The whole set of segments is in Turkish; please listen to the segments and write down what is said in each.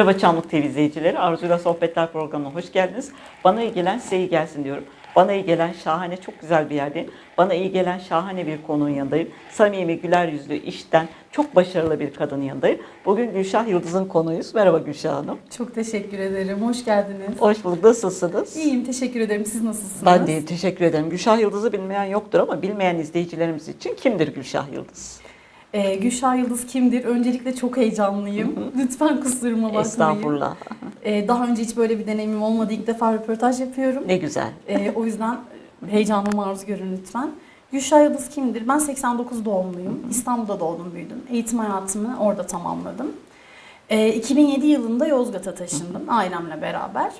Merhaba Çamlık TV izleyicileri. Arzu'yla Sohbetler programına hoş geldiniz. Bana iyi gelen size iyi gelsin diyorum. Bana iyi gelen şahane, çok güzel bir yerdeyim. Bana iyi gelen şahane bir konunun yanındayım. Samimi, güler yüzlü, işten çok başarılı bir kadının yanındayım. Bugün Gülşah Yıldız'ın konuğuyuz. Merhaba Gülşah Hanım. Çok teşekkür ederim. Hoş geldiniz. Hoş bulduk. Nasılsınız? İyiyim, teşekkür ederim. Siz nasılsınız? Ben de teşekkür ederim. Gülşah Yıldız'ı bilmeyen yoktur ama bilmeyen izleyicilerimiz için kimdir Gülşah Yıldız? Ee, Gülşah Yıldız kimdir? Öncelikle çok heyecanlıyım. Lütfen kusuruma bakmayın. Estağfurullah. Ee, daha önce hiç böyle bir deneyimim olmadı. İlk defa röportaj yapıyorum. Ne güzel. Ee, o yüzden heyecanlı maruz görün lütfen. Gülşah Yıldız kimdir? Ben 89 doğumluyum. İstanbul'da doğdum, büyüdüm. Eğitim hayatımı orada tamamladım. Ee, 2007 yılında Yozgat'a taşındım ailemle beraber.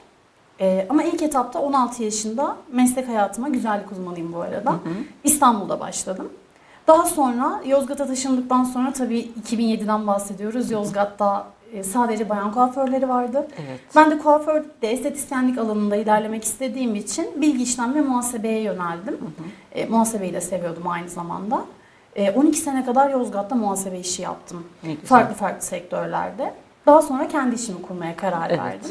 Ee, ama ilk etapta 16 yaşında meslek hayatıma güzellik uzmanıyım bu arada. İstanbul'da başladım. Daha sonra Yozgat'a taşındıktan sonra tabii 2007'den bahsediyoruz. Yozgat'ta e, sadece bayan kuaförleri vardı. Evet. Ben de kuaför de estetisyenlik alanında ilerlemek istediğim için bilgi işlem ve muhasebeye yöneldim. E, muhasebeyi de seviyordum aynı zamanda. E, 12 sene kadar Yozgat'ta muhasebe işi yaptım. Farklı farklı sektörlerde. Daha sonra kendi işimi kurmaya karar Evet. verdim.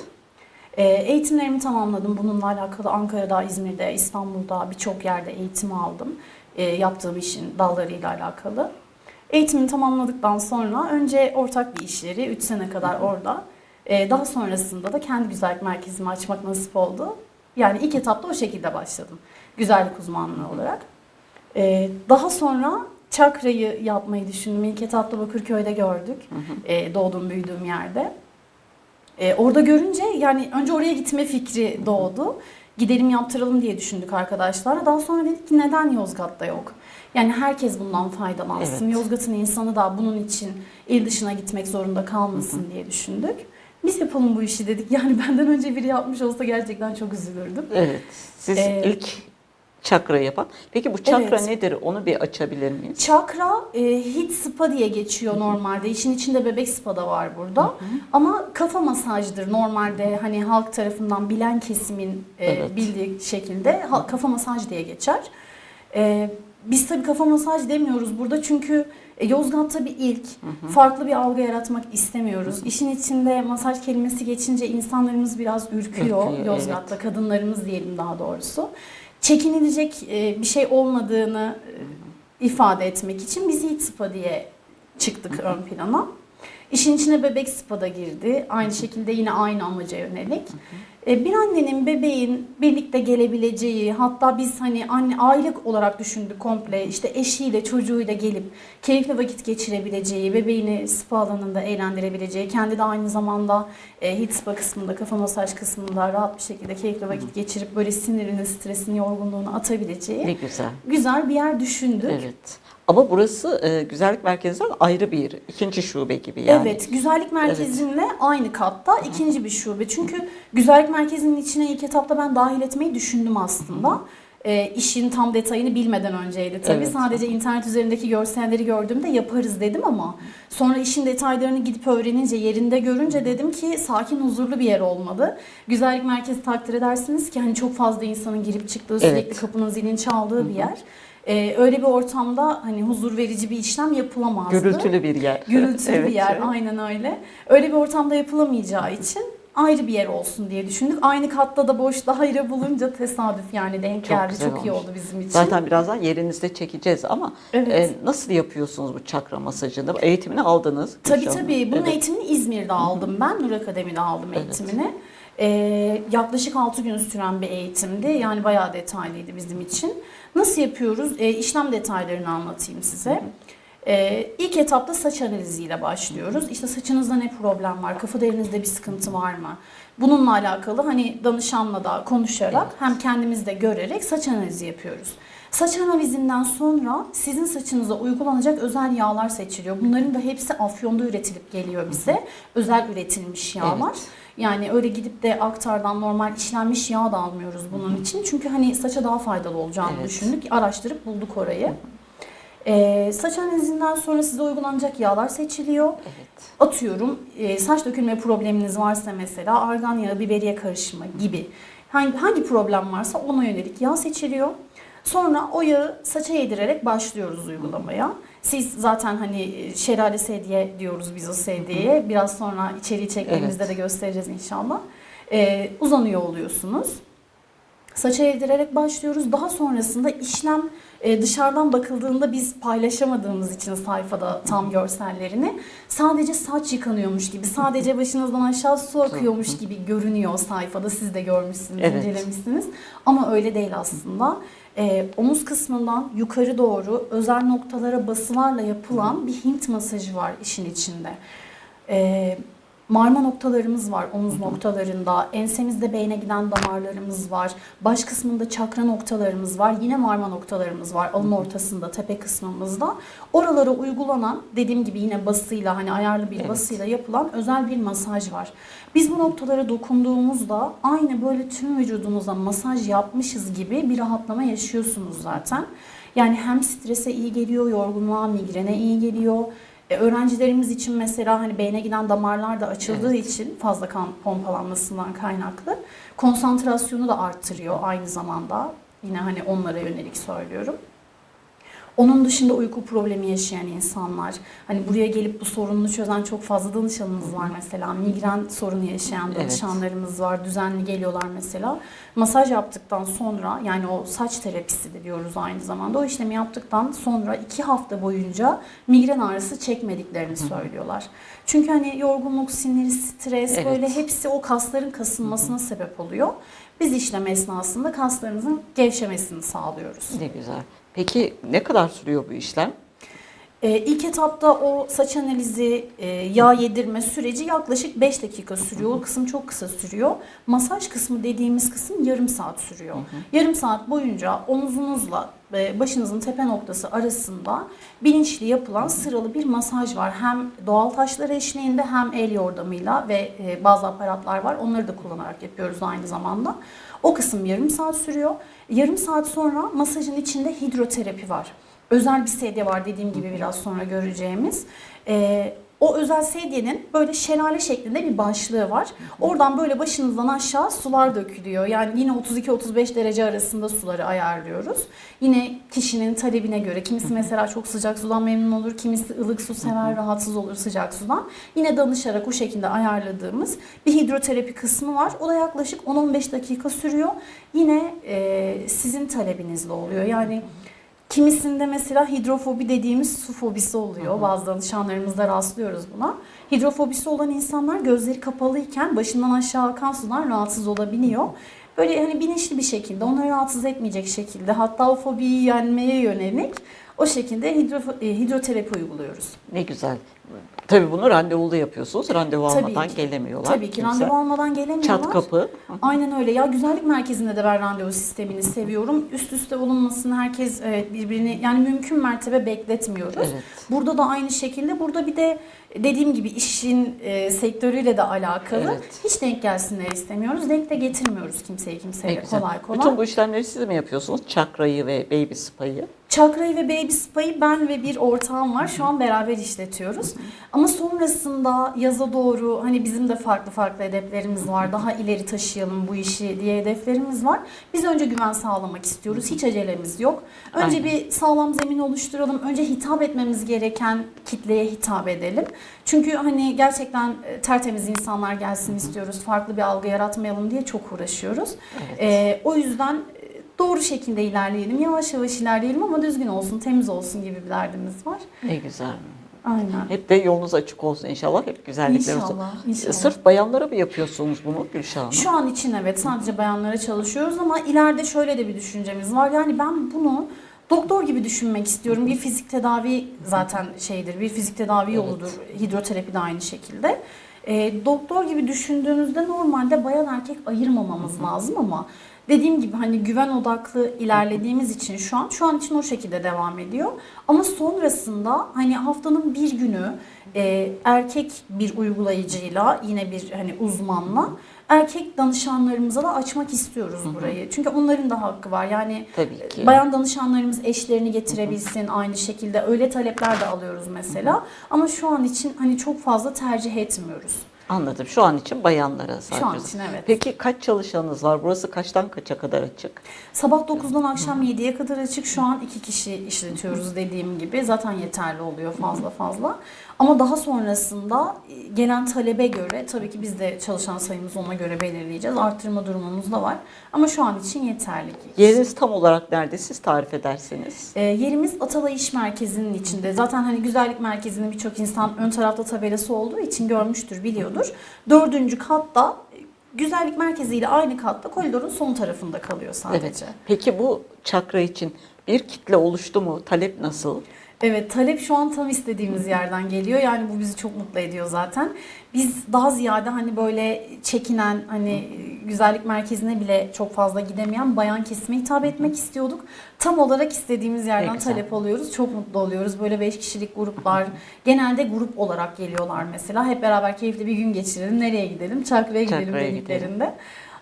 E, eğitimlerimi tamamladım. Bununla alakalı Ankara'da, İzmir'de, İstanbul'da birçok yerde eğitim aldım. E, yaptığım işin dallarıyla alakalı. Eğitimimi tamamladıktan sonra önce ortak bir işleri 3 sene kadar orada. E, daha sonrasında da kendi güzellik merkezimi açmak nasip oldu. Yani ilk etapta o şekilde başladım. Güzellik uzmanlığı olarak. E, daha sonra çakrayı yapmayı düşündüm. İlk etapta Bakırköy'de gördük. E, doğduğum, büyüdüğüm yerde. Orada görünce yani önce oraya gitme fikri doğdu. Gidelim yaptıralım diye düşündük arkadaşlarla. Daha sonra dedik ki neden Yozgat'ta yok? Yani herkes bundan faydalansın. Evet. Yozgat'ın insanı da bunun için il dışına gitmek zorunda kalmasın diye düşündük. Biz yapalım bu işi dedik. Yani benden önce biri yapmış olsa gerçekten çok üzülürdüm. Evet. Siz Ee, ilk çakra yapan. Peki bu çakra Evet. nedir? Onu bir açabilir miyiz? Çakra e, hit spa diye geçiyor normalde. İşin içinde bebek spa da var burada. Ama kafa masajdır normalde hani halk tarafından bilen kesimin e, Evet. bildiği şekilde ha- kafa masaj diye geçer. E, biz tabii kafa masaj demiyoruz burada çünkü e, Yozgat'ta bir ilk. Farklı bir algı yaratmak istemiyoruz. İşin içinde masaj kelimesi geçince insanlarımız biraz ürküyor. Ürküyor, Yozgat'ta kadınlarımız diyelim daha doğrusu. Çekinilecek e, bir şey olmadığını e, ifade etmek için biz Yiğit Spa diye çıktık ön plana. İşin içine bebek spa da girdi. Aynı şekilde yine aynı amaca yönelik. E, Bir annenin bebeğin birlikte gelebileceği hatta biz hani anne aylık olarak düşündük komple işte eşiyle çocuğuyla gelip keyifli vakit geçirebileceği, bebeğini spa alanında eğlendirebileceği, kendi de aynı zamanda e, hit spa kısmında, kafa masaj kısmında rahat bir şekilde keyifli vakit geçirip böyle sinirini, stresini, yorgunluğunu atabileceği Ne güzel. güzel bir yer düşündük. Evet. Ama burası e, güzellik merkezinden ayrı bir ikinci şube gibi yani. Evet, güzellik merkezinle aynı katta ikinci bir şube. Çünkü güzellik merkezinin içine ilk etapta ben dahil etmeyi düşündüm aslında. E, işin tam detayını bilmeden önceydi tabii. Evet. Sadece internet üzerindeki görselleri gördüğümde yaparız dedim ama sonra işin detaylarını gidip öğrenince, yerinde görünce dedim ki sakin, huzurlu bir yer olmalı. Güzellik merkezi takdir edersiniz ki hani çok fazla insanın girip çıktığı, sürekli Evet. kapının zilin çaldığı bir yer. E, öyle bir ortamda hani huzur verici bir işlem yapılamazdı. Gürültülü bir yer. Gürültülü Evet, bir yer evet. aynen öyle. Öyle bir ortamda yapılamayacağı için ayrı bir yer olsun diye düşündük. Aynı katta da boş daire bulunca tesadüf yani denk Çok geldi. Çok iyi olmuş. oldu bizim için. Zaten birazdan yerinizde çekeceğiz ama Evet. e, nasıl yapıyorsunuz bu çakra masajını? Eğitimini aldınız. Tabii Hanım. tabii. Bunun Evet. eğitimini İzmir'de aldım ben. Nur Akademi'de aldım Evet. eğitimini. Ee, yaklaşık 6 gün süren bir eğitimdi. Yani bayağı detaylıydı bizim için. Nasıl yapıyoruz? Ee, işlem detaylarını anlatayım size. Ee, ilk etapta saç analiziyle başlıyoruz. İşte saçınızda ne problem var? Kafa derinizde bir sıkıntı var mı? Bununla alakalı hani danışanla da konuşarak hem kendimiz de görerek saç analizi yapıyoruz. Saç analizinden sonra sizin saçınıza uygulanacak özel yağlar seçiliyor. Bunların da hepsi Afyon'da üretilip geliyor bize. Özel üretilmiş yağlar. Evet. Yani öyle gidip de aktardan normal işlenmiş yağ da almıyoruz bunun için. Çünkü hani saça daha faydalı olacağını Evet. düşündük. Araştırıp bulduk orayı. Ee, saç analizinden sonra size uygulanacak yağlar seçiliyor. Evet. Atıyorum e, saç dökülme probleminiz varsa mesela argan yağı, biberiye karışımı gibi hangi, hangi problem varsa ona yönelik yağ seçiliyor. Sonra o yağı saça yedirerek başlıyoruz uygulamaya. Siz zaten hani şelale sedye diyoruz biz o sedyeye. Biraz sonra içeriği çektiğimizde Evet. de göstereceğiz inşallah. Ee, uzanıyor oluyorsunuz. Saça eğdirerek başlıyoruz. Daha sonrasında işlem e, dışarıdan bakıldığında biz paylaşamadığımız için sayfada tam görsellerini sadece saç yıkanıyormuş gibi, sadece başınızdan aşağı su akıyormuş gibi görünüyor sayfada. Siz de görmüşsünüz, Evet. incelemişsiniz. Ama öyle değil aslında. E, omuz kısmından yukarı doğru özel noktalara basılarla yapılan bir Hint masajı var işin içinde. E, Marma noktalarımız var omuz noktalarında, ensemizde beyne giden damarlarımız var, baş kısmında çakra noktalarımız var, yine marma noktalarımız var alın ortasında, tepe kısmımızda. Oralara uygulanan dediğim gibi yine basıyla hani ayarlı bir Evet. basıyla yapılan özel bir masaj var. Biz bu noktalara dokunduğumuzda aynı böyle tüm vücudunuza masaj yapmışız gibi bir rahatlama yaşıyorsunuz zaten. Yani hem strese iyi geliyor, yorgunluğa, migrene iyi geliyor. E, öğrencilerimiz için mesela hani beyne giden damarlar da açıldığı için fazla kan pompalanmasından kaynaklı konsantrasyonu da arttırıyor aynı zamanda. Yine hani onlara yönelik söylüyorum. Onun dışında uyku problemi yaşayan insanlar, hani buraya gelip bu sorununu çözen çok fazla danışanımız var mesela. Migren sorunu yaşayan Evet. danışanlarımız var, düzenli geliyorlar mesela. Masaj yaptıktan sonra, yani o saç terapisi de diyoruz aynı zamanda, o işlemi yaptıktan sonra iki hafta boyunca migren ağrısı çekmediklerini söylüyorlar. Çünkü hani yorgunluk, sinir, stres Evet. böyle hepsi o kasların kasılmasına sebep oluyor. Biz işlem esnasında kaslarınızın gevşemesini sağlıyoruz. Ne güzel. Peki ne kadar sürüyor bu işlem? Ee, ilk etapta o saç analizi, e, yağ yedirme süreci yaklaşık 5 dakika sürüyor. O kısım çok kısa sürüyor. Masaj kısmı dediğimiz kısım yarım saat sürüyor. Yarım saat boyunca omuzunuzla e, başınızın tepe noktası arasında bilinçli yapılan sıralı bir masaj var. Hem doğal taşlar eşliğinde hem el yordamıyla ve e, bazı aparatlar var. Onları da kullanarak yapıyoruz aynı zamanda. O kısım yarım saat sürüyor. Yarım saat sonra masajın içinde hidroterapi var. Özel bir sedye var dediğim gibi biraz sonra göreceğimiz. Ee, o özel sedyenin böyle şelale şeklinde bir başlığı var. Oradan böyle başınızdan aşağı sular dökülüyor. Yani yine 32-35 derece arasında suları ayarlıyoruz. Yine kişinin talebine göre. Kimisi mesela çok sıcak sudan memnun olur. Kimisi ılık su sever, rahatsız olur sıcak sudan. Yine danışarak o şekilde ayarladığımız bir hidroterapi kısmı var. O da yaklaşık 10-15 dakika sürüyor. Yine e, sizin talebinizle oluyor. Yani Kimisinde mesela hidrofobi dediğimiz su fobisi oluyor. Bazı danışanlarımızda rastlıyoruz buna. Hidrofobisi olan insanlar gözleri kapalıyken başından aşağı akan sudan rahatsız olabiliyor. Böyle hani bilinçli bir şekilde onları rahatsız etmeyecek şekilde hatta o fobiyi yenmeye yönelik o şekilde hidro, e, hidroterapi uyguluyoruz. Ne güzel. Tabii bunu randevulu yapıyorsunuz. Randevu Tabii almadan ki. gelemiyorlar. Tabii ki kimse. randevu almadan gelemiyorlar. Çat kapı. Aynen öyle. Ya güzellik merkezinde de ben randevu sistemini seviyorum. Üst üste olunmasını herkes evet, birbirini yani mümkün mertebe bekletmiyoruz. Evet. Burada da aynı şekilde burada bir de dediğim gibi işin e, sektörüyle de alakalı. Evet. Hiç denk gelsinler istemiyoruz. Denk de getirmiyoruz kimseyi güzel. kolay kolay. Bütün bu işlemleri siz mi yapıyorsunuz? Çakrayı ve baby spa'yı. Çakrayı ve Baby Spa'yı ben ve bir ortağım var. Şu an beraber işletiyoruz. Ama sonrasında yaza doğru hani bizim de farklı farklı hedeflerimiz var. Daha ileri taşıyalım bu işi diye hedeflerimiz var. Biz önce güven sağlamak istiyoruz. Hiç acelemiz yok. Önce Aynen. bir sağlam zemin oluşturalım. Önce hitap etmemiz gereken kitleye hitap edelim. Çünkü hani gerçekten e, tertemiz insanlar gelsin istiyoruz. Farklı bir algı yaratmayalım diye çok uğraşıyoruz. Evet. Ee, o yüzden doğru şekilde ilerleyelim, yavaş yavaş ilerleyelim ama düzgün olsun, temiz olsun gibi bir derdimiz var. Ne güzel. Aynen. Hep de yolunuz açık olsun inşallah. Hep güzellikler olsun. İnşallah, inşallah. Sırf bayanlara mı yapıyorsunuz bunu Gülşah Hanım? Şu an için evet sadece bayanlara çalışıyoruz ama ileride şöyle de bir düşüncemiz var. Yani ben bunu doktor gibi düşünmek istiyorum. Bir fizik tedavi zaten şeydir, bir fizik tedavi yoludur. Hidroterapi de aynı şekilde. E, doktor gibi düşündüğünüzde normalde bayan erkek ayırmamamız lazım ama dediğim gibi hani güven odaklı ilerlediğimiz için şu an şu an için o şekilde devam ediyor. Ama sonrasında hani haftanın bir günü e, erkek bir uygulayıcıyla yine bir hani uzmanla erkek danışanlarımıza da açmak istiyoruz burayı. Çünkü onların da hakkı var. Yani Tabii ki. bayan danışanlarımız eşlerini getirebilsin aynı şekilde. Öyle talepler de alıyoruz mesela. Ama şu an için hani çok fazla tercih etmiyoruz. Anladım. Şu an için bayanlara sadece. Şu an için evet. Peki kaç çalışanınız var? Burası kaçtan kaça kadar açık? Sabah 9'dan akşam 7'ye kadar açık. Şu an iki kişi işletiyoruz dediğim gibi. Zaten yeterli oluyor fazla fazla. Ama daha sonrasında e, gelen talebe göre tabii ki biz de çalışan sayımızı ona göre belirleyeceğiz. Arttırma durumumuz da var. Ama şu an için yeterli. Yeriniz tam olarak nerede? Siz tarif ederseniz. E, yerimiz Atalay İş Merkezi'nin içinde. Zaten hani güzellik merkezinin birçok insan ön tarafta tabelası olduğu için görmüştür, biliyordur. Dördüncü katta e, güzellik merkeziyle aynı katta koridorun son tarafında kalıyor sadece. Evet. Peki bu çakra için bir kitle oluştu mu? Talep nasıl? Evet talep şu an tam istediğimiz yerden geliyor. Yani bu bizi çok mutlu ediyor zaten. Biz daha ziyade hani böyle çekinen hani güzellik merkezine bile çok fazla gidemeyen bayan kesime hitap etmek istiyorduk. Tam olarak istediğimiz yerden güzel. talep alıyoruz. Çok mutlu oluyoruz. Böyle 5 kişilik gruplar genelde grup olarak geliyorlar mesela. Hep beraber keyifli bir gün geçirelim. Nereye gidelim? Çakra'ya gidelim Çakra'ya dediklerinde.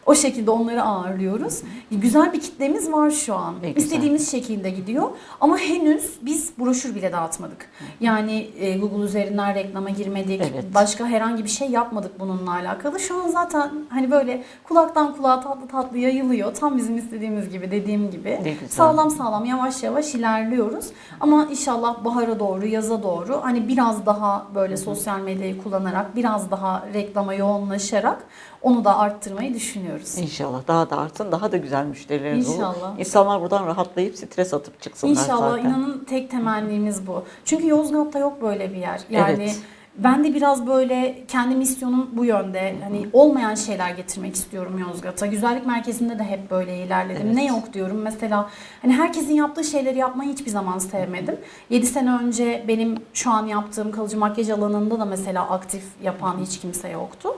O şekilde onları ağırlıyoruz. Güzel bir kitlemiz var şu an. Ne güzel. İstediğimiz şekilde gidiyor. Ama henüz biz broşür bile dağıtmadık. Yani e, Google üzerinden reklama girmedik. Evet. Başka herhangi bir şey yapmadık bununla alakalı. Şu an zaten hani böyle kulaktan kulağa tatlı tatlı yayılıyor. Tam bizim istediğimiz gibi dediğim gibi. Ne güzel. Sağlam sağlam yavaş yavaş ilerliyoruz. Ama inşallah bahara doğru, yaza doğru hani biraz daha böyle sosyal medyayı kullanarak, biraz daha reklama yoğunlaşarak onu da arttırmayı düşünüyoruz. İnşallah daha da artsın, daha da güzel müşterileriniz olur. İnşallah. İnsanlar buradan rahatlayıp stres atıp çıksınlar İnşallah zaten. inanın tek temennimiz bu. Çünkü Yozgat'ta yok böyle bir yer. Yani Evet. ben de biraz böyle kendi misyonum bu yönde. Hani olmayan şeyler getirmek istiyorum Yozgat'a. Güzellik merkezinde de hep böyle ilerledim. Evet. Ne yok diyorum. Mesela hani herkesin yaptığı şeyleri yapmayı hiçbir zaman sevmedim. 7 sene önce benim şu an yaptığım kalıcı makyaj alanında da mesela aktif yapan hiç kimse yoktu.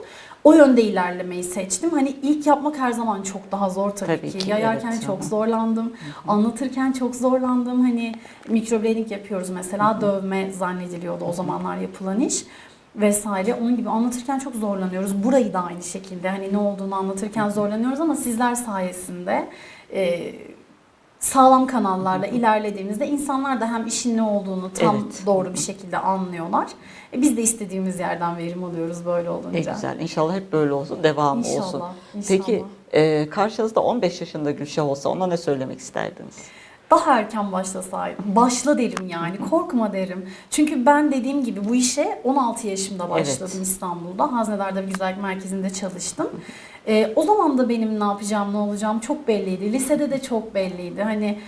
O yönde ilerlemeyi seçtim. Hani ilk yapmak her zaman çok daha zor tabii, Tabii ki. ki, Yayarken evet. çok zorlandım. Anlatırken çok zorlandım. Hani mikroblading yapıyoruz mesela. Dövme zannediliyordu o zamanlar yapılan iş vesaire. Onun gibi anlatırken çok zorlanıyoruz. Burayı da aynı şekilde hani ne olduğunu anlatırken zorlanıyoruz ama sizler sayesinde e, sağlam kanallarla ilerlediğimizde insanlar da hem işin ne olduğunu tam Evet. doğru bir şekilde anlıyorlar. E, biz de istediğimiz yerden verim alıyoruz böyle olunca. Ne güzel. İnşallah hep böyle olsun, devamı İnşallah, olsun. inşallah. Peki e, karşınızda 15 yaşında Gülşah olsa ona ne söylemek isterdiniz? Daha erken başlasaydım. Başla derim yani. Korkma derim. Çünkü ben dediğim gibi bu işe 16 yaşımda başladım Evet. İstanbul'da. Haznedar'da bir güzellik merkezinde çalıştım. Ee, o zaman da benim ne yapacağım, ne olacağım çok belliydi. Lisede de çok belliydi. Hani e,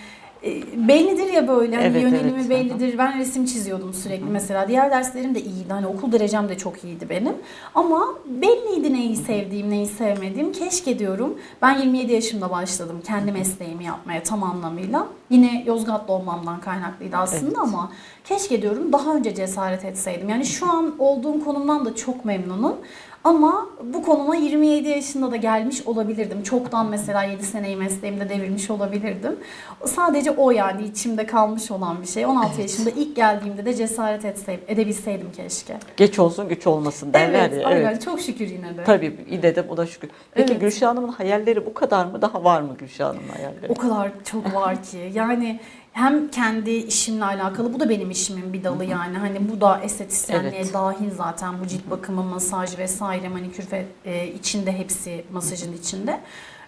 bellidir ya böyle hani Evet, yönelimi evet. bellidir. Ben resim çiziyordum sürekli mesela. Diğer derslerim de iyiydi. Hani okul derecem de çok iyiydi benim. Ama belliydi neyi sevdiğim, neyi sevmediğim. Keşke diyorum. Ben 27 yaşımda başladım kendi mesleğimi yapmaya tam anlamıyla. Yine Yozgatlı olmamdan kaynaklıydı aslında Evet. ama keşke diyorum daha önce cesaret etseydim. Yani şu an olduğum konumdan da çok memnunum. Ama bu konuma 27 yaşında da gelmiş olabilirdim. Çoktan mesela 7 seneyi mesleğimde devirmiş olabilirdim. Sadece o yani içimde kalmış olan bir şey. 16 yaşında ilk geldiğimde de cesaret etseydim, edebilseydim keşke. Geç olsun güç olmasın derler evet, ya. aynen. Evet. Çok şükür yine de. Tabii yine de buna şükür. Peki Evet. Gülşah Hanım'ın hayalleri bu kadar mı? Daha var mı Gülşah Hanım'ın hayalleri? O kadar çok var ki. Yani hem kendi işimle alakalı bu da benim işimin bir dalı yani. Hani bu da estetisyenliğe Evet. dahil zaten bu cilt bakımı, masaj vesaire manikür ve e, içinde hepsi masajın içinde.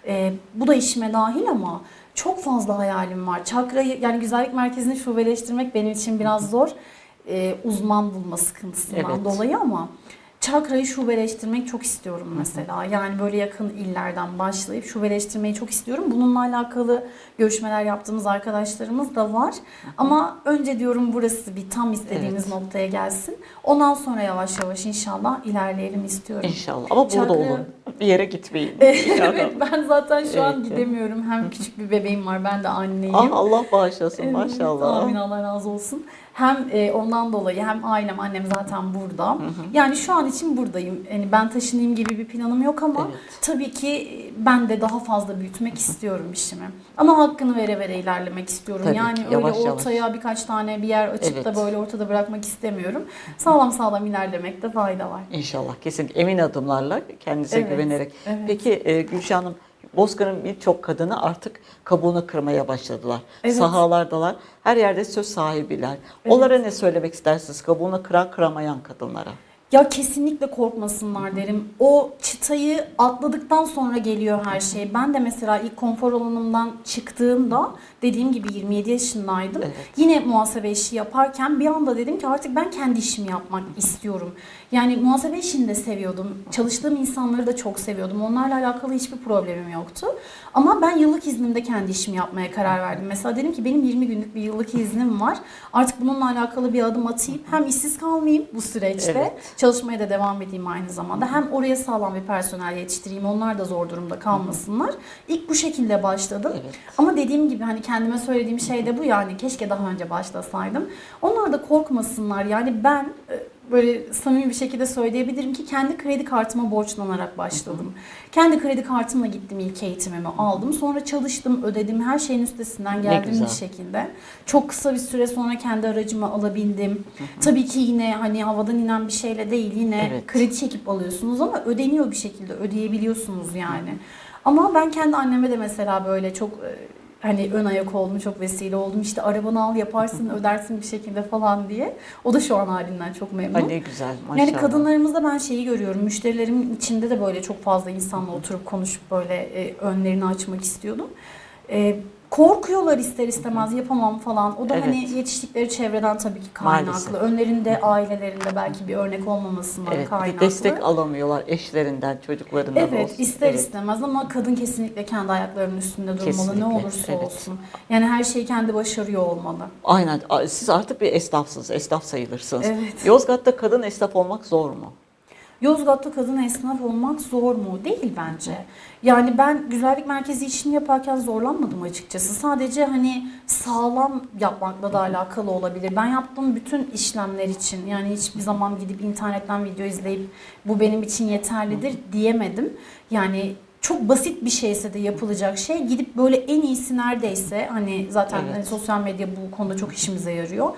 E, bu da işime dahil ama çok fazla hayalim var. Çakrayı yani güzellik merkezini şubeleştirmek benim için biraz zor. E, uzman bulma sıkıntısından Evet. dolayı ama Çakrayı şubeleştirmek çok istiyorum mesela. Yani böyle yakın illerden başlayıp şubeleştirmeyi çok istiyorum. Bununla alakalı görüşmeler yaptığımız arkadaşlarımız da var. Ama önce diyorum burası bir tam istediğimiz Evet. noktaya gelsin. Ondan sonra yavaş yavaş inşallah ilerleyelim istiyorum. İnşallah. Ama burada Çakra- olun. Bir yere gitmeyin. evet ben zaten şu an Evet. gidemiyorum. Hem küçük bir bebeğim var ben de anneyim. Ah Allah bağışlasın maşallah. Amin Allah razı olsun. Hem e, ondan dolayı hem ailem annem zaten burada. Yani şu an için buradayım. Yani ben taşınayım gibi bir planım yok ama Evet. tabii ki ben de daha fazla büyütmek istiyorum işimi. Ama hakkını vere vere ilerlemek istiyorum. Tabii yani ki, öyle yavaş yavaş. ortaya birkaç tane bir yer açıp da Evet. böyle ortada bırakmak istemiyorum. Sağlam sağlam ilerlemekte fayda var. İnşallah kesin emin adımlarla kendinize Evet, güvenerek. evet. Peki e, Gülşah Hanım Bozkır'ın birçok kadını artık kabuğunu kırmaya başladılar. Evet. Sahalardalar. Her yerde söz sahibiler. Onlara ne söylemek istersiniz kabuğunu kıran kıramayan kadınlara? Ya kesinlikle korkmasınlar derim. O çıtayı atladıktan sonra geliyor her şey. Ben de mesela ilk konfor alanımdan çıktığımda dediğim gibi 27 yaşındaydım. Evet. Yine muhasebe işi yaparken bir anda dedim ki artık ben kendi işimi yapmak istiyorum. Yani muhasebe işini de seviyordum. Çalıştığım insanları da çok seviyordum. Onlarla alakalı hiçbir problemim yoktu. Ama ben yıllık iznimde kendi işimi yapmaya karar verdim. Mesela dedim ki benim 20 günlük bir yıllık iznim var. Artık bununla alakalı bir adım atayım. Hem işsiz kalmayayım bu süreçte. Evet. Çalışmaya da devam edeyim aynı zamanda. Hem oraya sağlam bir personel yetiştireyim. Onlar da zor durumda kalmasınlar. İlk bu şekilde başladım. Evet. Ama dediğim gibi hani kendime söylediğim şey de bu yani keşke daha önce başlasaydım. Onlar da korkmasınlar. Yani ben e, böyle samimi bir şekilde söyleyebilirim ki kendi kredi kartıma borçlanarak başladım. Kendi kredi kartımla gittim ilk eğitimimi aldım. Sonra çalıştım, ödedim. Her şeyin üstesinden geldim güzel. bir şekilde. Çok kısa bir süre sonra kendi aracımı alabildim. Tabii ki yine hani havadan inen bir şeyle değil yine Evet. kredi çekip alıyorsunuz ama ödeniyor bir şekilde ödeyebiliyorsunuz yani. Ama ben kendi anneme de mesela böyle çok e, hani ön ayak oldum, çok vesile oldum. İşte arabanı al yaparsın, ödersin bir şekilde falan diye. O da şu an halinden çok memnun. Ay ne güzel maşallah. Yani kadınlarımızda ben şeyi görüyorum. Müşterilerimin içinde de böyle çok fazla insanla oturup konuşup böyle e, önlerini açmak istiyordum. E, korkuyorlar ister istemez yapamam falan. O da Evet. hani yetiştikleri çevreden tabii ki kaynaklı. Maalesef. Önlerinde ailelerinde belki bir örnek olmamasından Evet, kaynaklı. destek alamıyorlar eşlerinden, çocuklarından Evet olsun. ister Evet. istemez ama kadın kesinlikle kendi ayaklarının üstünde durmalı Kesinlikle, ne olursa evet. olsun. Yani her şeyi kendi başarıyor olmalı. Aynen. Siz artık bir esnafsınız, esnaf sayılırsınız. Evet. Yozgat'ta kadın esnaf olmak zor mu? Yozgat'ta kadın esnaf olmak zor mu? Değil bence. Yani ben güzellik merkezi işini yaparken zorlanmadım açıkçası. Sadece hani sağlam yapmakla da alakalı olabilir. Ben yaptığım bütün işlemler için yani hiçbir zaman gidip internetten video izleyip bu benim için yeterlidir diyemedim. Yani çok basit bir şeyse de yapılacak şey gidip böyle en iyisi neredeyse hani zaten Evet. hani sosyal medya bu konuda çok işimize yarıyor.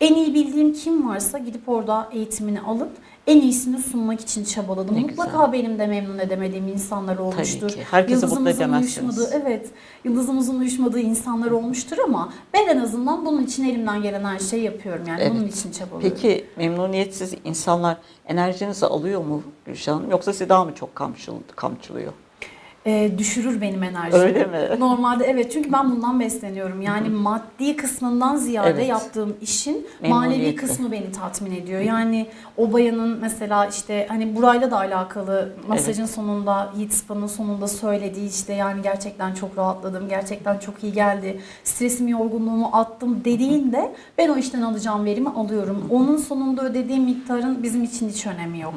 En iyi bildiğim kim varsa gidip orada eğitimini alıp en iyisini sunmak için çabaladım. Ne Mutlaka güzel. benim de memnun edemediğim insanlar olmuştur. ki. Herkesi mutlu edemezsiniz. uyuşmadığı, evet, yıldızımızın uyuşmadığı insanlar olmuştur ama ben en azından bunun için elimden gelen her şeyi yapıyorum. Yani Evet. bunun için çabalıyorum. Peki memnuniyetsiz insanlar enerjinizi alıyor mu Gülşah Hanım? Yoksa sizi daha mı çok kamçıl, kamçılıyor? Ee, düşürür benim enerjimi. Öyle mi? Normalde evet çünkü ben bundan besleniyorum. Yani maddi kısmından ziyade Evet. yaptığım işin manevi kısmı beni tatmin ediyor. Yani o bayanın mesela işte hani burayla da alakalı masajın sonunda Yiğit Spa'nın sonunda söylediği işte yani gerçekten çok rahatladım. Gerçekten çok iyi geldi. Stresimi, yorgunluğumu attım dediğinde ben o işten alacağım verimi alıyorum. Onun sonunda ödediğim miktarın bizim için hiç önemi yok.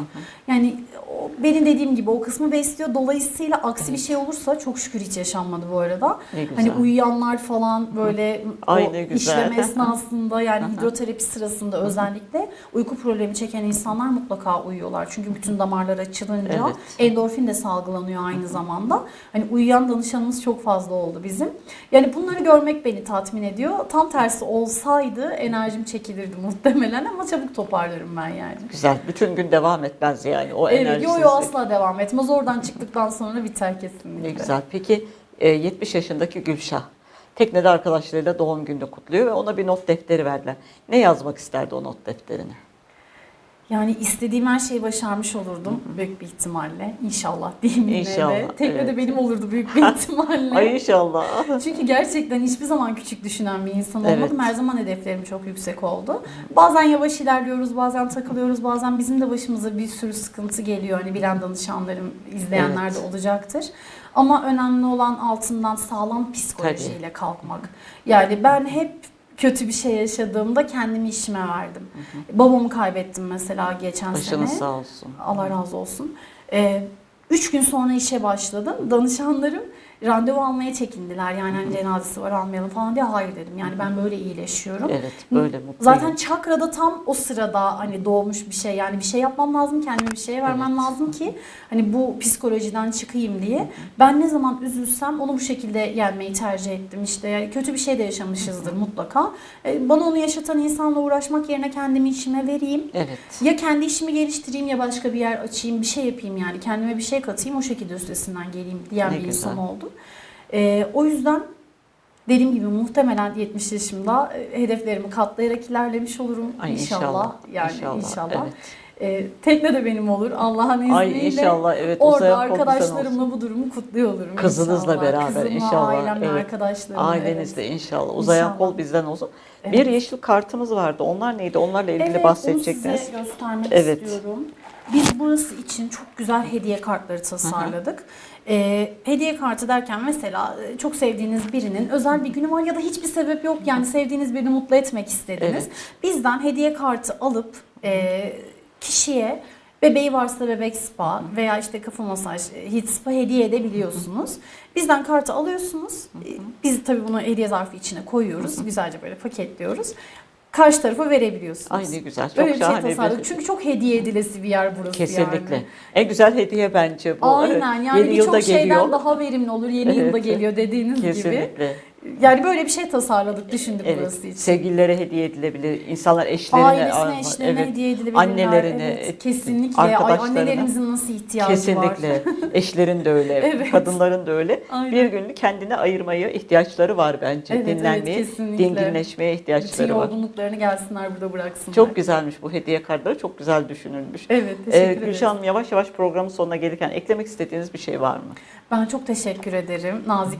Yani o, benim dediğim gibi o kısmı besliyor. Dolayısıyla aksi bir şey olursa çok şükür hiç yaşanmadı bu arada. Hani uyuyanlar falan böyle Ay o ne güzel. işlem esnasında yani hidroterapi sırasında özellikle uyku problemi çeken insanlar mutlaka uyuyorlar. Çünkü bütün damarlar açılınca Evet. endorfin de salgılanıyor aynı zamanda. Hani uyuyan danışanımız çok fazla oldu bizim. Yani bunları görmek beni tatmin ediyor. Tam tersi olsaydı enerjim çekilirdi muhtemelen ama çabuk toparlarım ben yani. Güzel. Bütün gün devam etmez yani o Evet, yo enerjisizlik. yo asla devam etmez. Oradan çıktıktan sonra biter kesinlikle. Ne güzel. Peki e, 70 yaşındaki Gülşah teknede arkadaşlarıyla doğum gününü kutluyor ve ona bir not defteri verdiler. Ne yazmak isterdi o not defterine? Yani istediğim her şeyi başarmış olurdum büyük bir ihtimalle. İnşallah diyeyim yine İnşallah, de. Tekne evet. de benim olurdu büyük bir ihtimalle. Ay inşallah. Çünkü gerçekten hiçbir zaman küçük düşünen bir insan Evet. olmadım. Her zaman hedeflerim çok yüksek oldu. Bazen yavaş ilerliyoruz, bazen takılıyoruz, bazen bizim de başımıza bir sürü sıkıntı geliyor. Hani bilen danışanlarım, izleyenler de olacaktır. Ama önemli olan altından sağlam psikolojiyle kalkmak. Yani ben hep kötü bir şey yaşadığımda kendimi işime verdim. Babamı kaybettim mesela geçen Başınız sene. sağ olsun. Allah razı olsun. Ee, üç gün sonra işe başladım. Danışanlarım randevu almaya çekindiler. Yani hani cenazesi var almayalım falan diye. Hayır dedim. Yani ben böyle iyileşiyorum. Evet böyle mutlu. Zaten çakrada tam o sırada hani doğmuş bir şey. Yani bir şey yapmam lazım, kendime bir şey vermem Evet. lazım ki hani bu psikolojiden çıkayım diye. Ben ne zaman üzülsem onu bu şekilde yenmeyi tercih ettim. İşte yani kötü bir şey de yaşamışızdır mutlaka. Ee, Bana onu yaşatan insanla uğraşmak yerine kendimi işime vereyim. Evet. Ya kendi işimi geliştireyim ya başka bir yer açayım, bir şey yapayım yani. Kendime bir şey katayım, o şekilde üstesinden geleyim diyen Ne bir güzel. insan oldum. Ee, o yüzden dediğim gibi muhtemelen 70 yaşımda e, hedeflerimi katlayarak ilerlemiş olurum Ay inşallah. inşallah. Yani İnşallah, inşallah. evet. E, tekne de benim olur Allah'ın izniyle. Ay inşallah evet Orada arkadaşlarımla bu durumu kutluyor olurum Kızınızla inşallah. beraber Kızımla, inşallah. ailemle, evet. arkadaşlarımla. Ailenizle evet. inşallah. Uzayan İnşallah. kol bizden olsun. Evet. Bir yeşil kartımız vardı. Onlar neydi? Onlarla ilgili Evet, bahsedecektiniz. onu size göstermek Evet. istiyorum. Biz burası için çok güzel hediye kartları tasarladık. Ee, hediye kartı derken mesela e, çok sevdiğiniz birinin özel bir günü var ya da hiçbir sebep yok yani sevdiğiniz birini mutlu etmek istediniz. Evet. Bizden hediye kartı alıp e, kişiye bebeği varsa bebek spa veya işte kafa masaj, e, hit spa hediye edebiliyorsunuz. Bizden kartı alıyorsunuz. E, Biz tabii bunu hediye zarfı içine koyuyoruz. Güzelce böyle paketliyoruz. Karşı tarafa verebiliyorsunuz. Ay ne güzel. Çok Böyle bir şey tasarladık. Çünkü çok hediye edilesi bir yer burası Kesinlikle. yani. En güzel hediye bence bu. Aynen yani birçok şeyden daha verimli olur. Yeni Evet. yılda geliyor dediğiniz gibi. Kesinlikle. Yani böyle bir şey tasarladık, düşündük Evet. burası için. Sevgililere hediye edilebilir. İnsanlar eşlerine, Ailesine, eşlerine evet. hediye edilebilirler. Annelerine, evet, et- kesinlikle. Ay, annelerimizin nasıl ihtiyacı var. Kesinlikle. Eşlerin de öyle, Evet. kadınların da öyle. Aynen. Bir günlük kendine ayırmaya ihtiyaçları var bence. Evet, evet, Dinlenmeye, kesinlikle. dinginleşmeye Bütün ihtiyaçları var. yorgunluklarını gelsinler burada bıraksınlar. Çok güzelmiş bu hediye kartları. Çok güzel düşünülmüş. Evet, Ee, teşekkür ederim. Gülşah Hanım yavaş yavaş programın sonuna gelirken eklemek istediğiniz bir şey var mı? Ben çok teşekkür ederim nazik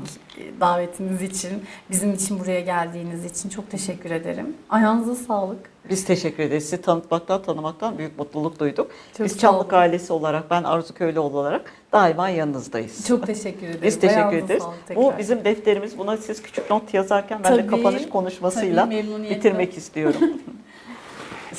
davetiniz için, bizim için buraya geldiğiniz için çok teşekkür ederim. Ayağınıza sağlık. Biz teşekkür ederiz. Sizi tanıtmaktan, tanımaktan büyük mutluluk duyduk. Çok Biz Çamlık ailesi olarak, ben Arzu Köylüoğlu olarak daima yanınızdayız. Çok teşekkür ederim. Biz teşekkür Ayağınıza ederiz. Bu bizim defterimiz. Buna siz küçük not yazarken ben de Tabii, kapanış konuşmasıyla tabii, bitirmek istiyorum.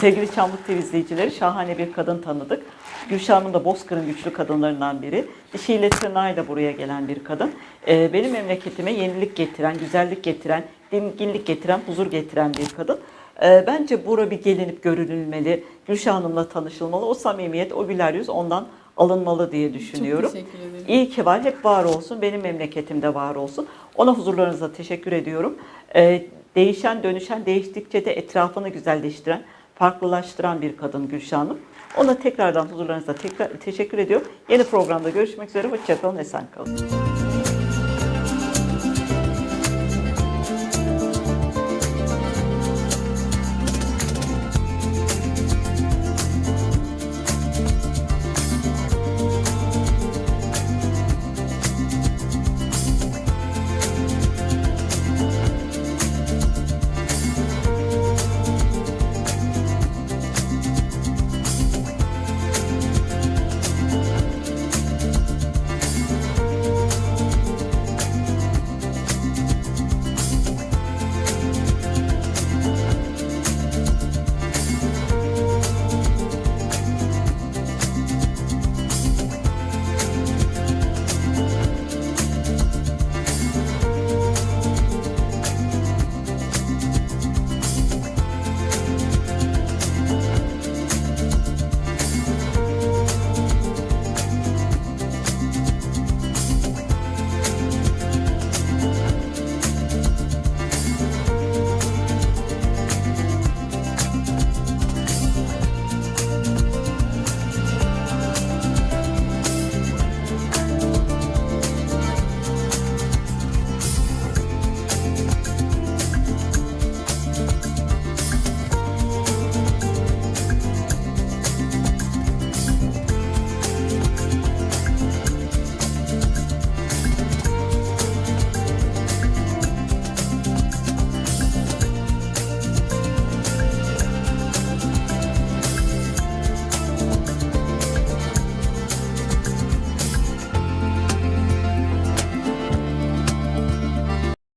Sevgili Çamlık TV izleyicileri şahane bir kadın tanıdık. Gülşah Hanım da Bozkır'ın güçlü kadınlarından biri. Dişiyle tırnağıyla buraya gelen bir kadın. Ee, benim memleketime yenilik getiren, güzellik getiren, dinginlik getiren, huzur getiren bir kadın. Ee, bence bura bir gelinip görülmeli. Gülşah Hanım'la tanışılmalı. O samimiyet, o güler yüz ondan alınmalı diye düşünüyorum. Çok teşekkür ederim. İyi ki var, hep var olsun, benim memleketimde var olsun. Ona huzurlarınıza teşekkür ediyorum. Ee, değişen, dönüşen, değiştikçe de etrafını güzelleştiren, farklılaştıran bir kadın Gülşah Hanım. Ona tekrardan huzurlarınızda tekrar teşekkür ediyorum. Yeni programda görüşmek üzere, hoşçakalın, esen kalın.